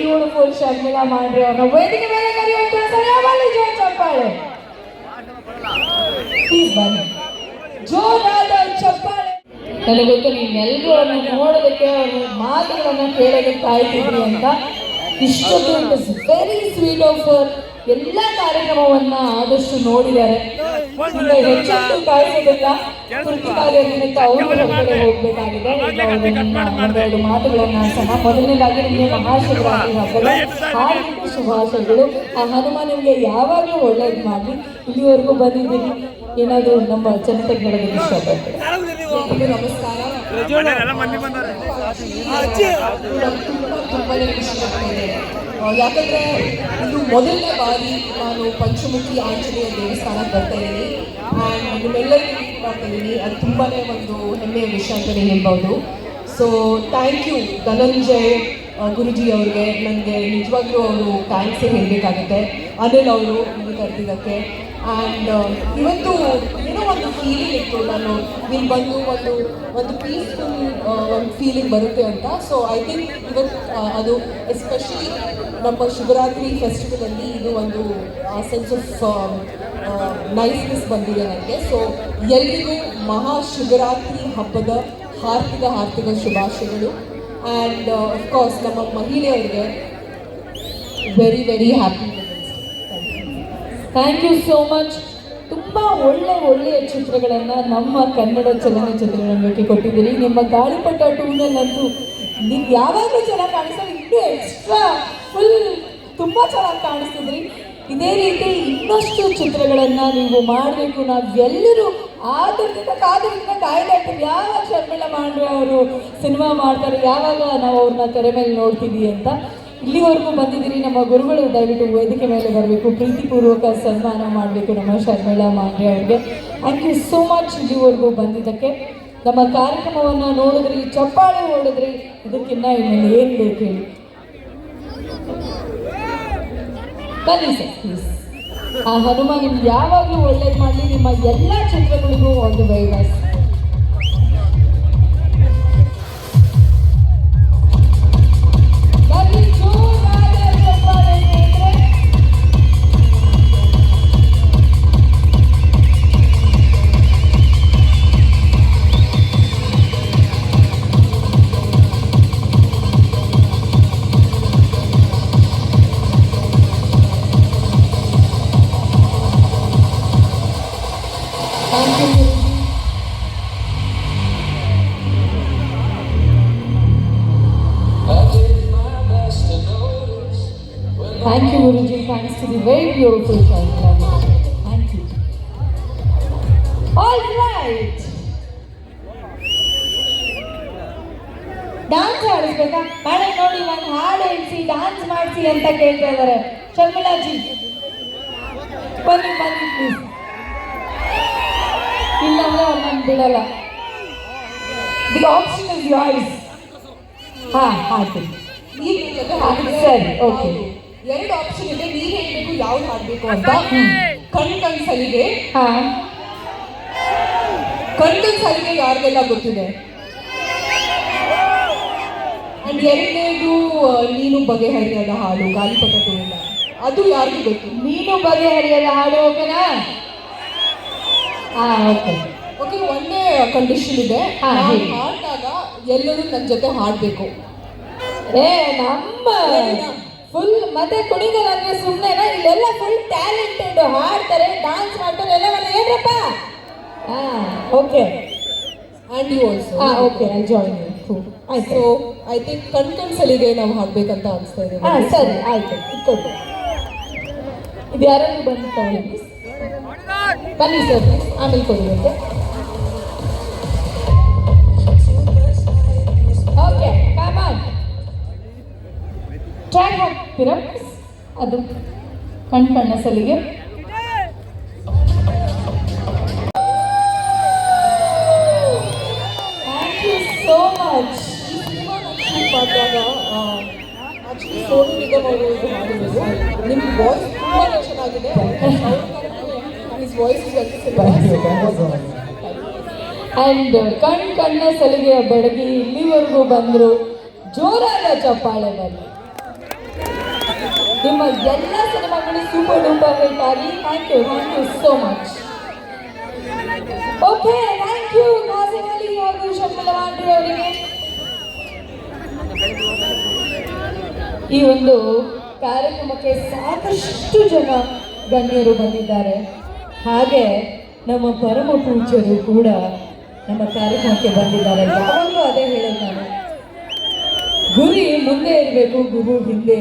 Beautiful Sharmila ಮಾಡ್ರಿ ಅವ್ರನ್ನ ವೇದಿಕೆ ಮೇಲೆ ಕರೆಯುವಂತ ಸಮಯದಲ್ಲಿ ಜೋರ್ ಚಪ್ಪಾಳೆ ಪ್ಲೀಸ್ ಬನ್ನಿ ಜೋರಾದ ಚಪ್ಪಾಳೆ ನನಗೆ ಗೊತ್ತು ನೀವೆಲ್ಲರೂ ಅವ್ರನ್ನ ನೋಡೋದಕ್ಕೆ ಅವ್ರ ಮಾತುಗಳನ್ನ ಕೇಳೋದಕ್ಕೆ ಕಾಯ್ತಿದ್ರಿ ಅಂತ ಇಷ್ಟೊಂದು it is very sweet of ಎಲ್ಲ ಕಾರ್ಯಕ್ರಮವನ್ನ ಆದಷ್ಟು ನೋಡಿದ್ದಾರೆ ನಿಮಿತ್ತ ಅವರು ಹೊರಗಡೆ ಹೋಗ್ಬೇಕಾಗಿದೆ ಒಂದೆರಡು ಮಾತುಗಳನ್ನ ಸಹ ಮೊದಲನೇದಾಗಿ ನಿಮಗೆ ಮಹಾಶಿವರಾತ್ರಿ ಹಬ್ಬದ ಹಾರ್ದಿಕ ಶುಭಾಶಯಗಳು ಆ ಹನುಮ ನಿಮಗೆ ಯಾವಾಗಲೂ ಒಳ್ಳೇದು ಮಾಡಿ ಇಲ್ಲಿವರೆಗೂ ಬಂದಿದ್ದೀರಿ ಏನಾದರೂ ನಮ್ಮ ಜನತೆಗೆ ಹೇಳೋದಕ್ಕೆ ನಮಸ್ಕಾರ ತುಂಬಾ ಆ, ಯಾಕಂದ್ರೆ ಇದು ಮೊದಲನೇ ಬಾರಿ ನಾನು ಪಂಚಮುಖಿ ಆಂಜನೇಯ ದೇವಸ್ಥಾನಕ್ಕೆ ಬರ್ತಾ ಇದ್ದೀನಿ. ನಿಮ್ಮೆಲ್ಲರಿಗೂ ಮೀಟ್ ಮಾಡ್ತಾ ಇದ್ದೀನಿ ಅದು ತುಂಬಾ ಒಂದು ಹೆಮ್ಮೆಯ ವಿಷಯ ಅಂತಲೇ ಹೇಳ್ಬೋದು. So thank you Dhananjay Guruji ಅವ್ರಿಗೆ ನನಗೆ ನಿಜವಾಗ್ಲೂ ಅವರು ಥ್ಯಾಂಕ್ಸ್ ಹೇಳಬೇಕಾಗುತ್ತೆ. ಅನಿಲ್ ಅವರು ಕರೆದಿದ್ದಕ್ಕೆ. ಆ್ಯಂಡ್ ಇವತ್ತು ಏನೋ ಒಂದು ಫೀಲಿಂಗ್ ಇತ್ತು ನಾನು, ಇಲ್ಲಿ ಬಂದು ಒಂದು ಒಂದು ಪೀಸ್ಫುಲ್ ಒಂದು ಫೀಲಿಂಗ್ ಬರುತ್ತೆ ಅಂತ. ಸೊ ಐ ಥಿಂಕ್ ಇವತ್ತು ಅದು ಎಸ್ಪೆಷಲಿ ನಮ್ಮ ಶಿವರಾತ್ರಿ ಫೆಸ್ಟಿವಲಲ್ಲಿ ಇದು ಒಂದು ಸೆನ್ಸ್ ಆಫ್ ನೈಸ್ನೆಸ್ ಬಂದಿದೆ ನನಗೆ. ಸೊ ಎಲ್ಲಿಗೂ ಮಹಾಶಿವರಾತ್ರಿ ಹಬ್ಬದ ಹಾರ್ದಿಕ ಹಾರ್ದಿಕ ಶುಭಾಶಯಗಳು. ಆ್ಯಂಡ್ ಅಫ್ಕೋರ್ಸ್ ನಮ್ಮ ಮಹಿಳೆಯರಿಗೆ very very happy thank you so much ತುಂಬ ಒಳ್ಳೆ, ಒಳ್ಳೆಯ ಚಿತ್ರಗಳನ್ನು ನಮ್ಮ ಕನ್ನಡ ಚಲನಚಿತ್ರರಂಗಕ್ಕೆ ಕೊಟ್ಟಿದ್ದೀರಿ. ನಿಮ್ಮ ಗಾಳಿಪಟ ಟೂನಲ್ಲಂತೂ ನೀವು ಯಾವಾಗಲೂ ಚೆನ್ನಾಗಿ ಕಾಣಿಸ್ತಾರೆ ಇನ್ನೂ ಎಕ್ಸ್ಟ್ರಾ ಫುಲ್ ತುಂಬ ಚೆನ್ನಾಗಿ ಕಾಣಿಸ್ತಿದ್ರಿ. ಇದೇ ರೀತಿ ಇನ್ನಷ್ಟು ಚಿತ್ರಗಳನ್ನು ನೀವು ಮಾಡಬೇಕು. ನಾವೆಲ್ಲರೂ ಆತುರದಿಂದ ಕಾದ್ರಿಂದ ಕಾಯ್ತಾ ಇರ್ತೀವಿ ಯಾವಾಗ ಶರ್ಮಿಳಾ ಮಾಡ್ರೆ ಅವರು ಸಿನಿಮಾ ಮಾಡ್ತಾರೆ, ಯಾವಾಗ ನಾವು ಅವ್ರನ್ನ ತೆರೆ ಮೇಲೆ ನೋಡ್ತೀವಿ ಅಂತ ಇಲ್ಲಿವರೆಗೂ ಬಂದಿದ್ದೀರಿ. ನಮ್ಮ ಗುರುಗಳು ದಯವಿಟ್ಟು ವೇದಿಕೆ ಮೇಲೆ ಬರಬೇಕು. ಪ್ರೀತಿಪೂರ್ವಕ ಸನ್ಮಾನ ಮಾಡಬೇಕು ನಮ್ಮ ಶರ್ಮಿಳಾ ಮಾಂಡ್ರೆ ಅವ್ರಿಗೆ. ಥ್ಯಾಂಕ್ ಯು ಸೋ ಮಚ್ ಇಲ್ಲಿವರೆಗೂ ಬಂದಿದ್ದಕ್ಕೆ. ನಮ್ಮ ಕಾರ್ಯಕ್ರಮವನ್ನು ನೋಡಿದ್ರಿ, ಚಪ್ಪಾಳೆ ಓಡಿದ್ರಿ ಇದಕ್ಕಿನ್ನ ಇನ್ನೊಂದು ಏನು ಬೇಕು ಹೇಳಿ. ಬನ್ನಿ ಸರ್ ಪ್ಲೀಸ್ ಆ ಹನುಮ ನಿಮ್ಗೆ ಯಾವಾಗಲೂ ಒಳ್ಳೇದು ಮಾಡಲಿ ನಿಮ್ಮ ಎಲ್ಲ ಚಿತ್ರಗಳಿಗೂ ಒಂದು virus Thank you, Guruji. Thanks to the very beautiful child. Thank you. All right. Dance ಆಡಿಸ್ಬೇಕಾ madam ನೋಡಿ ಒಂದು ಹಾಡು ಹೇಳ್ಸಿ ಡಾನ್ಸ್ ಮಾಡಿಸಿ ಅಂತ ಕೇಳ್ತಾ ಇದ್ದಾರೆ ಶರ್ಮಿಳಾಜಿ ಬನ್ನಿ ಬನ್ನಿ ಪ್ಲೀಸ್ ಇಲ್ಲಾಂದ್ರೆ ಅವ್ರು ನಾನು ಬಿಡಲ್ಲ ದಿ ಆಪ್ಷನ್ ಇಸ್ ಯಾಯ್ಸ್ ಹಾ ಆಯ್ತು ಹಾಡಿದ್ರೆ ಸರಿ, okay. ಎರಡು ಆಪ್ಷನ್ ಇದೆ ನೀವ್ ಹೇಳ್ಬೇಕು ಯಾವ್ದು ಹಾಡ್ಬೇಕು ಅಂತ. ಕಣ್ ಸಲಿಗೆ ಹಾ. ಕಣ್ ಸಲಿಗೆ ಯಾರ್ದೆಲ್ಲ ಗೊತ್ತಿದೆ? ಅಂಡ್ ಎರಡನೇದು ನೀನು ಬಗೆಹರಿಯದ ಹಾಡು ಗಾಳಿಪಟ ಟೂರಿನ ಅದು ಯಾರಿಗೂ ಗೊತ್ತು? ನೀನು ಬಗೆಹರಿಯದ ಹಾಡು ಓಕೆನಾ? ಹಾ ಓಕೆ. ಓಕೆ ಒಂದೇ ಕಂಡೀಷನ್ ಇದೆ. ಹಾಡಿದಾಗ ಎಲ್ಲರೂ ನನ್ನ ಜೊತೆ ಹಾಡಬೇಕು. ಏ ನಮ್ಮ ಫುಲ್ ಮತ್ತೆ ಕುಣಿಗಲ್ ಅಂದ್ರೆ ಸುಮ್ಮನೆ ಇಲ್ಲೆಲ್ಲ ಫುಲ್ ಟ್ಯಾಲೆಂಟೆಡ್ ಹಾಡ್ತಾರೆ ಡಾನ್ಸ್ ಮಾಡ್ತಾರೆ ಎಲ್ಲ ಮತ್ತೆ ಏನ್ರಪ್ಪ ಹಾ ಓಕೆ ಆ್ಯಂಡ್ ಯು ಆಲ್ಸೋ ಹಾ ಓಕೆ ಐ ಜಾಯಿನ್ ಆಯ್ತು ಸೋ ಐ ಥಿಂಕ್ ಕಣ್ ಕಣ್ ಸಲಿಗೆ ನಾವು ಹಾಡ್ಬೇಕಂತ ಅನಿಸ್ತಾ ಇದೆ. ಹಾ ಸರಿ ಆಯ್ತು. ಇಟ್ಕೊಳ್ತು ಇದು ಯಾರಾದ್ರೂ ಬಂದು ತಗೊಳ್ಳಿ please. ಬನ್ನಿ ಸರ್ ಪ್ಲೀಸ್ ಆಮೇಲೆ ಕೊಡುವಂತೆ ಟ್ರ್ಯಾಕ್ ಹಾಕ್ತೀರಾ? ಅದು ಕಣ್ ಕಣ್ಣ ಸಲಿಗೆ. ಥ್ಯಾಂಕ್ ಯು ಸೋ ಮಚ್ ಈ ಸಿನಿಮಾ ಶೂಟ್ ಮಾಡಿದಾಗ ಆಕ್ಚುಲಿ ಸೋನು ನಿಗಮ್ ಅವರು ಇದು ಮಾಡಿರೋದು ನಿಮ್ಮ ವಾಯ್ಸ್ ತುಂಬಾ ಚೆನ್ನಾಗಿದೆ ಹಿಸ್ ವಾಯ್ಸ್ ಅಂಡ್ ಕಣ್ ಕಣ್ಣ ಸಲಿಗೆಯ ಬೆಳಗ್ಗೆ ಇಲ್ಲಿವರೆಗೂ ಬಂದರು ಜೋರಾದ ಚಪ್ಪಾಳೆ ಬನ್ನಿ ನಿಮ್ಮ ಎಲ್ಲ ಸಿನಿಮಾಗಳು ಸೂಪರ್ ಡೂಪರ್ ಹಿಟ್ ಆಗಿ thank you thank you so much okay thank you Kasim ಹಾಗೂ ಮಾಂಡ್ರಿ ಅವರಿಗೆ. ಈ ಒಂದು ಕಾರ್ಯಕ್ರಮಕ್ಕೆ ಸಾಕಷ್ಟು ಜನ ಗಣ್ಯರು ಬಂದಿದ್ದಾರೆ. ಹಾಗೆ ನಮ್ಮ ಪರಮ ಪೂಜ್ಯರು ಕೂಡ ನಮ್ಮ ಕಾರ್ಯಕ್ರಮಕ್ಕೆ ಬಂದಿದ್ದಾರೆ. ಯಾವಾಗಲೂ ಅದೇ ಹೇಳೋದು ಗುರಿ ಮುಂದೆ ಇರಬೇಕು, ಗುರು ಹಿಂದೆ